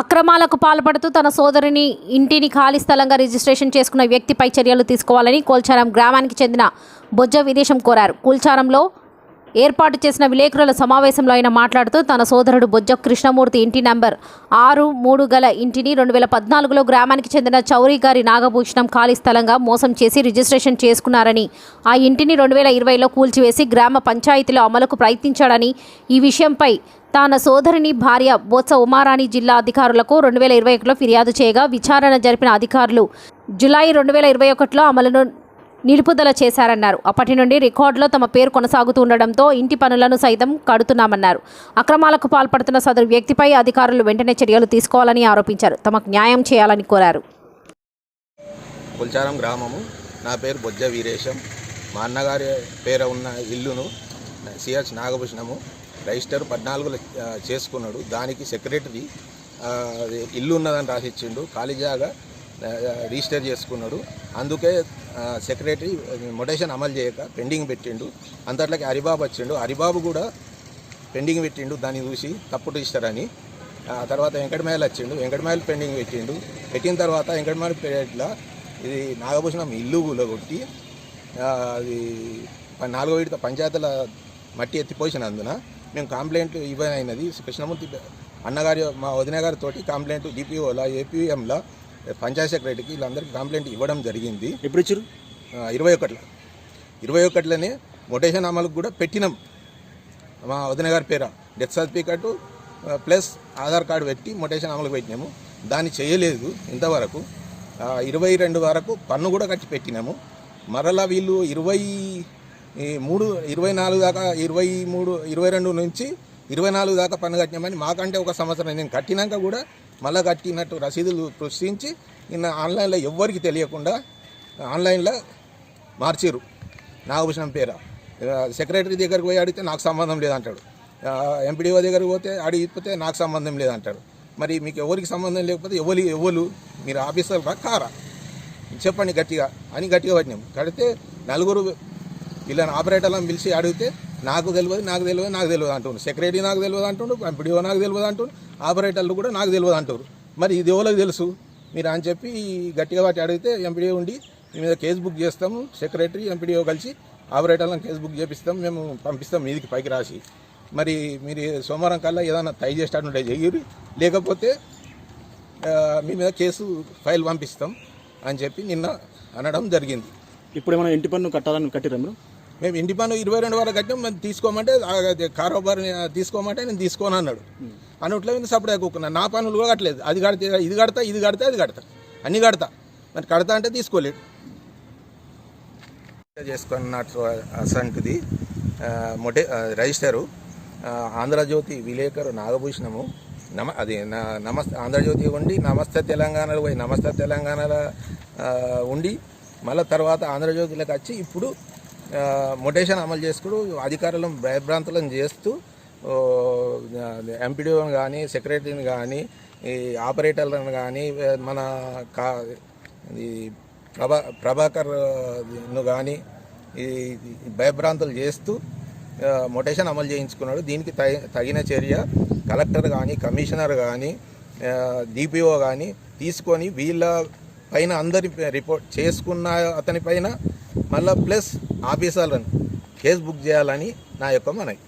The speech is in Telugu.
అక్రమాలకు పాల్పడుతూ తన సోదరిని ఇంటిని ఖాళీ స్థలంగా రిజిస్ట్రేషన్ చేసుకున్న వ్యక్తిపై చర్యలు తీసుకోవాలని కోల్చారం గ్రామానికి చెందిన బొజ్జ విదేశం కోరారు. కూల్చారంలో ఏర్పాటు చేసిన విలేకరుల సమావేశంలో ఆయన మాట్లాడుతూ తన సోదరుడు బొజ్జ కృష్ణమూర్తి ఇంటి నంబర్ ఆరు మూడు గల ఇంటిని రెండు వేల పద్నాలుగులో గ్రామానికి చెందిన చౌరీ గారి నాగభూషణం ఖాళీ స్థలంగా మోసం చేసి రిజిస్ట్రేషన్ చేసుకున్నారని ఆ ఇంటిని రెండు వేల ఇరవైలో కూల్చివేసి గ్రామ పంచాయతీలో అమలుకు ప్రయత్నించాడని ఈ విషయంపై తన సోదరిని భార్య బొత్స ఉమారాణి జిల్లా అధికారులకు రెండు వేల ఇరవై ఒకటిలో ఫిర్యాదు చేయగా విచారణ జరిపిన అధికారులు జులై రెండు వేల ఇరవై ఒకటిలో అమలును నిలుపుదల చేశారన్నారు. అప్పటి నుండి రికార్డులో తమ పేరు కొనసాగుతూ ఉండడంతో ఇంటి పనులను సైతం కడుతున్నామన్నారు. అక్రమాలకు పాల్పడుతున్న సదరు వ్యక్తిపై అధికారులు వెంటనే చర్యలు తీసుకోవాలని ఆరోపించారు. తమకు న్యాయం చేయాలని కోరారు. కుల్చారం గ్రామము. నా పేరు బొజ్జ వీరేశం. మా అన్నగారి పేర ఉన్న ఇల్లును సిహెచ్ నాగభూషణము. రిజిస్టర్ పద్నాలుగులో చేసుకున్నాడు. దానికి సెక్రటరీ ఇల్లు ఉన్నదని రాసిచ్చిండు. ఖాళీ జాగా రిజిస్టర్ చేసుకున్నాడు. అందుకే సెక్రటరీ మొటేషన్ అమలు చేయక పెండింగ్ పెట్టిండు. అంతట్లోకి హరిబాబు వచ్చిండు. హరిబాబు కూడా పెండింగ్ పెట్టిండు. దాన్ని చూసి తప్పుడు ఇస్తారని అని ఆ తర్వాత వెంకటమేలు వచ్చిండు. వెంకటమేలు పెండింగ్ పెట్టిండు. పెట్టిన తర్వాత వెంకటమేలు పీరియడ్లో ఇది నాగభూషణం ఇల్లు కొట్టి అది నాలుగో విడత పంచాయతీల మట్టి ఎత్తిపోసినందున మేము కంప్లైంట్ ఇవ్వనైనది. కృష్ణమూర్తి అన్నగారి మా వదిన గారితో కంప్లైంట్ డిపిఓలా ఏపీఎంలా పంచాయత్ సెక్రటరీకి వీళ్ళందరికీ కంప్లైంట్ ఇవ్వడం జరిగింది. ఎప్పుడు ఇచ్చారు ఇరవై ఒకటిలో ఇరవై ఒకటిలోనే మొటేషన్ అమలుకు కూడా పెట్టినాం. మా వదిన గారి పేర death certificate plus Aadhaar card పెట్టి మొటేషన్ అమలుకు పెట్టినాము. దాన్ని చేయలేదు ఇంతవరకు. ఇరవై రెండు వరకు పన్ను కూడా కట్టి పెట్టినాము. మరలా వీళ్ళు ఇరవై మూడు ఇరవై నాలుగు దాకా ఇరవై మూడు ఇరవై రెండు నుంచి ఇరవై నాలుగు దాకా పన్ను కట్టినామని మాకంటే ఒక సంవత్సరం నేను కట్టినాక కూడా మళ్ళీ కట్టినట్టు రసీదులు సృష్టించి నిన్న ఆన్లైన్లో ఎవ్వరికి తెలియకుండా ఆన్లైన్లో మార్చిరు నాగభూషణం పేర. సెక్రటరీ దగ్గరికి పోయి అడిగితే నాకు సంబంధం లేదంటాడు. ఎంపీడీఓ దగ్గరికి పోతే అడిగిపోతే నాకు సంబంధం లేదంటాడు. మరి మీకు ఎవరికి సంబంధం లేకపోతే ఎవరు ఎవరు మీరు ఆఫీసర్ కారా? చెప్పండి గట్టిగా. అని గట్టిగా పట్టినాం. కడితే నలుగురు వీళ్ళని ఆపరేటర్లను పిలిచి అడిగితే నాకు తెలియదు నాకు తెలియదు నాకు తెలియదు అంటుండు. సెక్రటరీ నాకు తెలియదు అంటుండు ఎంపీడీఓ నాకు తెలియదు అంటుండు ఆపరేటర్లు కూడా నాకు తెలియదు అంటారు మరి ఇది ఎవరికి తెలుసు? మీరు అని చెప్పి గట్టిగా వాటి అడిగితే ఎంపీడీఓ ఉండి మీ మీద కేసు బుక్ చేస్తాము సెక్రటరీ ఎంపీడీఓ కలిసి ఆపరేటర్లను కేసు బుక్ చేపిస్తాం మేము పంపిస్తాం మీదికి పైకి రాసి. మరి మీరు సోమవారం కల్లా ఏదైనా తై చేసేటట్టుంటే చెయ్యరు లేకపోతే మీ మీద కేసు ఫైల్ పంపిస్తాం అని చెప్పి నిన్న అనడం జరిగింది. ఇప్పుడు ఏమైనా ఇంటి పన్ను కట్టాలని కట్టిరా మీరు? మేము ఇంటి పన్ను ఇరవై రెండు వరకు కట్టాం మేము తీసుకోమంటే కారోబార్ తీసుకోమంటే నేను తీసుకోను అన్నాడు. అన్నట్లో నేను సపరేట్ కూకున్నా నా పనులు కూడా కట్టలేదు. అది కడితే ఇది కడతా ఇది కడతా అది కడతా. అన్నీ కడతా. మరి కడతా అంటే తీసుకోలేడు చేసుకున్నట్టు అసంటిది. మొటే రిజిస్టరు. ఆంధ్రజ్యోతి విలేకరు నాగభూషణము. నమ అది నా నమస్తే ఆంధ్రజ్యోతి ఉండి నమస్తే తెలంగాణలో పోయి నమస్తే తెలంగాణలో ఉండి మళ్ళీ తర్వాత ఆంధ్రజ్యోతిలోకి వచ్చి ఇప్పుడు మొటేషన్ అమలు చేసుకుడు అధికారులను భయభ్రాంతులను చేస్తూ ఎంపీడీఓని కానీ సెక్రటరీని కానీ ఈ ఆపరేటర్లను కానీ మన కా ఈ ప్రభా ప్రభాకర్ను కానీ ఈ భయభ్రాంతులు చేస్తూ మొటేషన్ అమలు చేయించుకున్నాడు. దీనికి తగి తగిన చర్య కలెక్టర్ కానీ కమిషనర్ కానీ డిపిఓ కానీ తీసుకొని వీళ్ళ పైన అందరి రిపోర్ట్ చేసుకున్న అతని పైన మళ్ళీ ప్లస్ ఆఫీసర్లను కేసు బుక్ చేయాలని నా యొక్క మనవి.